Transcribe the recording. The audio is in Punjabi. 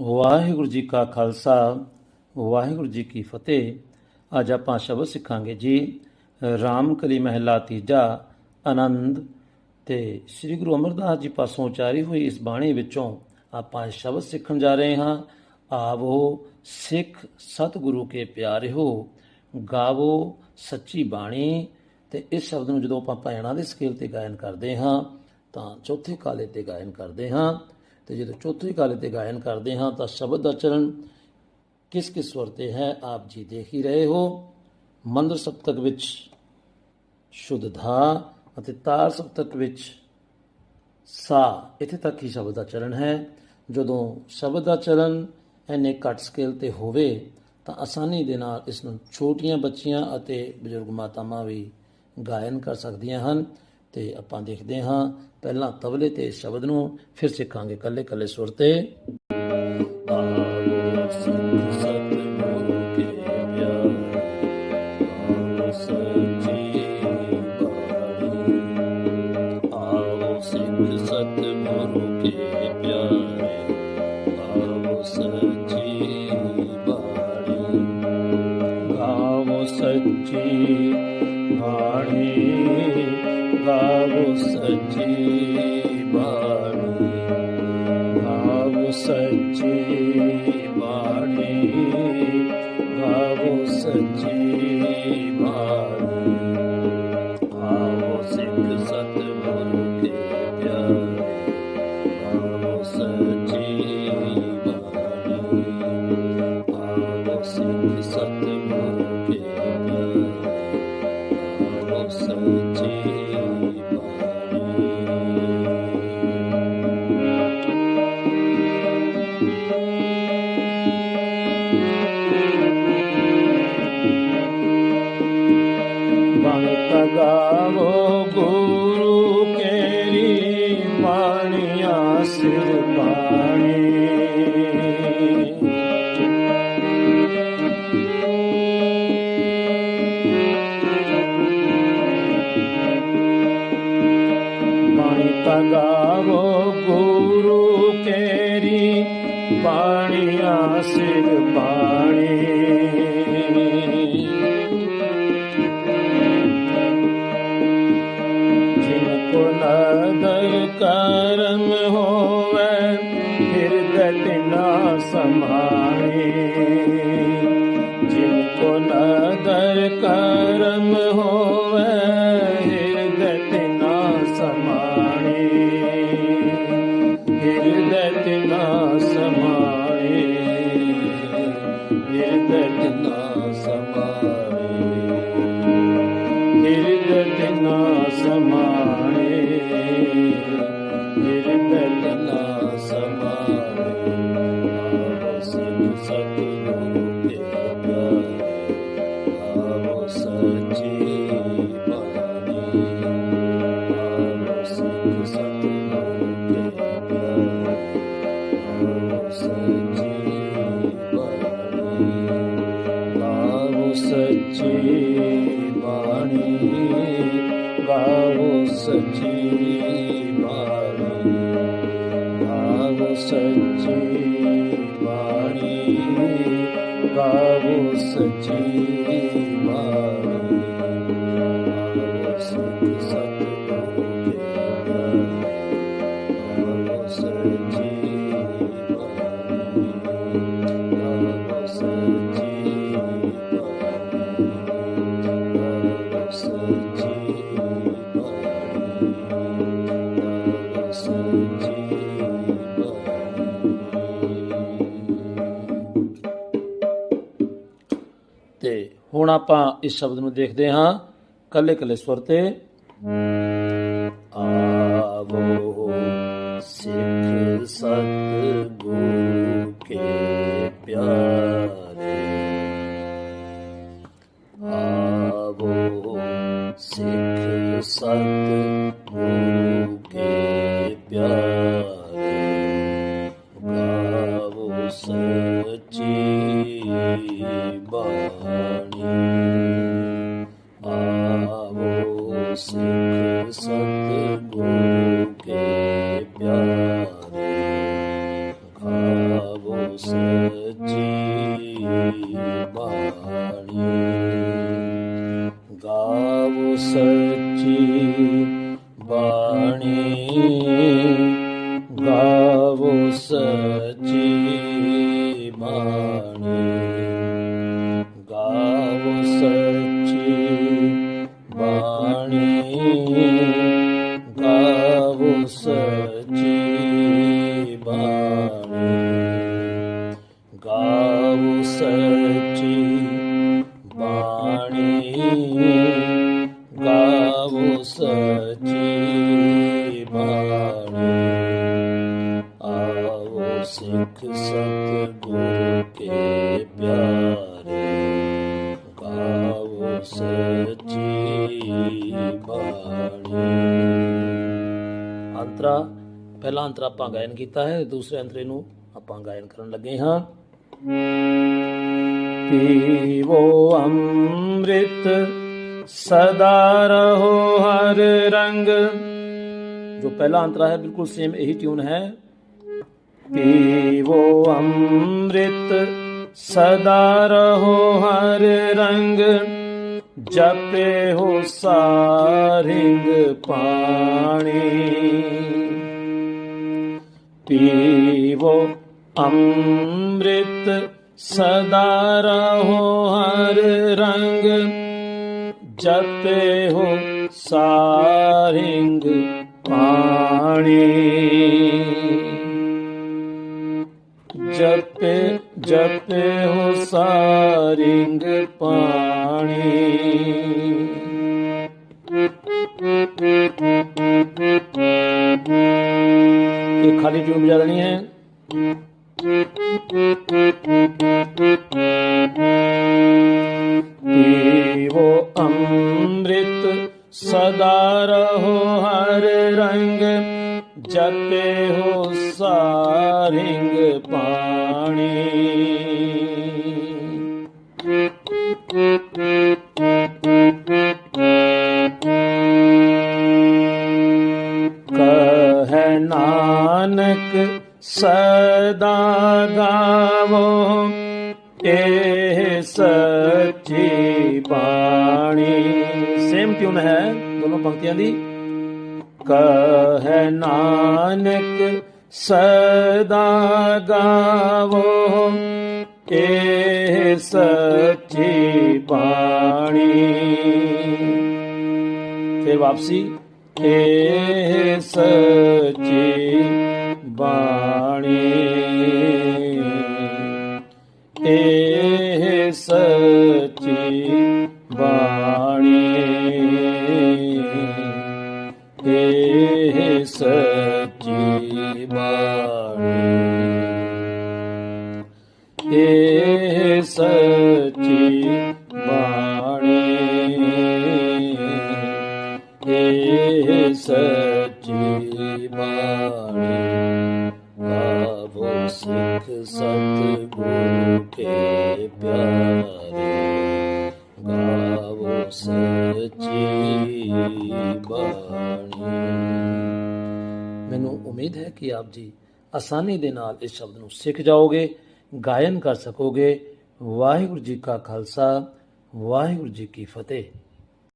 ਵਾਹਿਗੁਰੂ ਜੀ ਕਾ ਖਾਲਸਾ, ਵਾਹਿਗੁਰੂ ਜੀ ਕੀ ਫਤਿਹ। ਅੱਜ ਆਪਾਂ ਸ਼ਬਦ ਸਿੱਖਾਂਗੇ ਜੀ ਰਾਮ ਕਲੀ ਮਹਿਲਾ ਤੀਜਾ ਆਨੰਦ। ਤੇ ਸ੍ਰੀ ਗੁਰੂ ਅਮਰਦਾਸ ਜੀ ਪਾਸੋਂ ਉਚਾਰੀ ਹੋਈ ਇਸ ਬਾਣੀ ਵਿੱਚੋਂ ਆਪਾਂ ਸ਼ਬਦ ਸਿੱਖਣ ਜਾ ਰਹੇ ਹਾਂ। ਆਵੋ ਸਿੱਖ ਸਤਿਗੁਰੂ ਕੇ ਪਿਆਰੇ ਹੋ ਗਾਵੋ ਸੱਚੀ ਬਾਣੀ। ਤੇ ਇਸ ਸ਼ਬਦ ਨੂੰ ਜਦੋਂ ਆਪਾਂ ਭੈਣਾਂ ਦੇ ਸਕੇਲ ਤੇ ਗਾਇਨ ਕਰਦੇ ਹਾਂ, ਤਾਂ ਚੌਥੇ ਕਾਲੇ ਤੇ ਗਾਇਨ ਕਰਦੇ ਹਾਂ। ਤੇ ਜਦੋਂ ਚੌਥੇ ਕਾਲੇ ਤੇ ਗਾਇਨ ਕਰਦੇ ਹਾਂ ਤਾਂ ਸ਼ਬਦ ਦਾ ਚਰਨ ਕਿਸ ਕਿਸ ਸਵਰ ਤੇ ਹੈ, ਆਪ ਜੀ ਦੇਖ ਹੀ ਰਹੇ ਹੋ। ਮੰਦਰ ਸਪਤਕ ਵਿੱਚ ਸ਼ੁੱਧ ਧਾ ਅਤੇ ਤਾਰ ਸਪਤਕ ਵਿੱਚ ਸਾ, ਇੱਥੇ ਤੱਕ ਹੀ ਸ਼ਬਦ ਦਾ ਚਰਨ ਹੈ। ਜਦੋਂ ਸ਼ਬਦ ਦਾ ਚਰਨ ਐਨੇ ਘੱਟ ਸਕੇਲ ਤੇ ਹੋਵੇ ਤਾਂ ਆਸਾਨੀ ਦੇ ਨਾਲ ਇਸ ਨੂੰ ਛੋਟੀਆਂ ਬੱਚੀਆਂ ਅਤੇ ਬਜ਼ੁਰਗ ਮਾਤਾਵਾਂ ਵੀ ਗਾਇਨ ਕਰ ਸਕਦੀਆਂ ਹਨ। ਤੇ ਆਪਾਂ ਦੇਖਦੇ ਹਾਂ ਪਹਿਲਾਂ ਤਬਲੇ ਤੇ ਸ਼ਬਦ ਨੂੰ, ਫਿਰ ਸਿੱਖਾਂਗੇ ਕੱਲੇ ਕੱਲੇ ਸੁਰ ਤੇ। ਆਵੋ ਸਿੱਖ ਸਤਿਗੁਰੂ ਕੇ ਸੱਚੀ ਬਾਣੀ। ਗਾਵੋ ਸੱਚੀ। ਮਾਣੀਆਂ ਸਿਰ ਬਾਣੀ। ਬੰਤ ਗੁਰੂ ਕੇਰੀ ਬਾਣੀਆਂ ਸਿਰ ਪਾਣੀ ਘਟ ਨਾ ਸਮਾਏ ਜਿਨ ਕੋ ਨਦਰ ਕਰਮ ਹੋਵੇ ਗਾਵੋ ਸੱਚੀ ਬਾਣੀ ਗਾਵੋ ਸੱਚੀ ਬਾਣੀ ਗਾਵੋ ਹੁਣ ਆਪਾਂ ਇਸ ਸ਼ਬਦ ਨੂੰ ਦੇਖਦੇ ਹਾਂ। ਕੱਲੇ ਕੱਲੇ ਸਵਰ ਤੇ। ਆਵੋ ਸਿੱਖ ਸਤ ਗੁਰੂ ਕੇ ਪਿਆਰੇ। ਆਵੋ ਸਿੱਖ ਸਤ ਗੁਰੂ ਕੇ ਪਿਆਰੇ। ਗਾਵੋ ਸੱਚੀ ਬਾਣੀ ਗਾਵੋ ਸੱਚੀ ਬਾਣੀ। ਆਵੋ ਸਿੱਖ ਸਤਿਗੁਰ ਕੇ ਪਿਆਰੇ ਗਾਵੋ ਸੱਚੀ ਬਾਣੀ। ਅੰਤਰਾ, ਪਹਿਲਾ ਅੰਤਰਾ ਆਪਾਂ ਗਾਇਨ ਕੀਤਾ ਹੈ, ਦੂਸਰੇ ਅੰਤਰੇ ਨੂੰ ਆਪਾਂ ਗਾਇਨ ਕਰਨ ਲੱਗੇ ਹਾਂ। ਪੀਵੋ ਅੰਮ੍ਰਿਤ ਸਦਾ ਰਹੋ ਹਰ ਰੰਗ ਜੋ ਪਹਿਲਾ ਅੰਤਰਾ ਹੈ ਬਿਲਕੁਲ ਸੇਮ ਇਹੀ ਟਿਊਨ ਹੈ ਪੀਵੋ ਅੰਮ੍ਰਿਤ ਸਦਾ ਰਹੋ ਹਰ ਰੰਗ ਜਪੇ ਹੋ ਸਾਰਿੰਗ ਪਾਣੀ ਪੀਵੋ ਅੰਮ੍ਰਿਤ ਸਦਾ ਰਹੋ, ਹਰ ਰੰਗ ਜਪੇ ਹੋ, ਸਾਰਿੰਗ ਪਾਣੀ। ਜਪੇ ਜਪੇ ਹੋ, ਸਾਰਿੰਗ ਪਾਣੀ। ਇਹ ਖਾਲੀ ਟਿਊਨ ਵਜਾ ਦੇਣੀ ਹੈ। ਪੀਵੋ ਅੰਮ੍ਰਿਤ ਸਦਾ ਰਹੋ ਹਰ ਰੰਗ ਜਪੇ ਹੋ ਸਾਰਿੰਗ ਪਾਣੀ ਸਦਾ ਗਾਵੋ, ਇਹ ਸੱਚੀ ਬਾਣੀ। ਸੇਮ ਟਿਊਨ ਹੈ ਦੋਨੋਂ ਪੰਕਤੀਆਂ ਦੀ। ਕਹੈ ਨਾਨਕ, ਸਦਾ ਗਾਵੋ, ਇਹ ਸੱਚੀ ਬਾਣੀ। ਫਿਰ ਵਾਪਸੀ। ਇਹ ਸੱਚੀ ਬਾਣੀ। ਇਹ ਸੱਚੀ ਬਾਣੀ। ਇਹ ਸੱਚੀ ਬਾਣੀ। ਇਹ ਸੱਚੀ ਸੱਚੀ ਬਾਣੀ। ਮੈਨੂੰ ਉਮੀਦ ਹੈ ਕਿ ਆਪ ਜੀ ਆਸਾਨੀ ਦੇ ਨਾਲ ਇਸ ਸ਼ਬਦ ਨੂੰ ਸਿੱਖ ਜਾਓਗੇ, ਗਾਇਨ ਕਰ ਸਕੋਗੇ। ਵਾਹਿਗੁਰੂ ਜੀ ਕਾ ਖਾਲਸਾ, ਵਾਹਿਗੁਰੂ ਜੀ ਕੀ ਫਤਿਹ।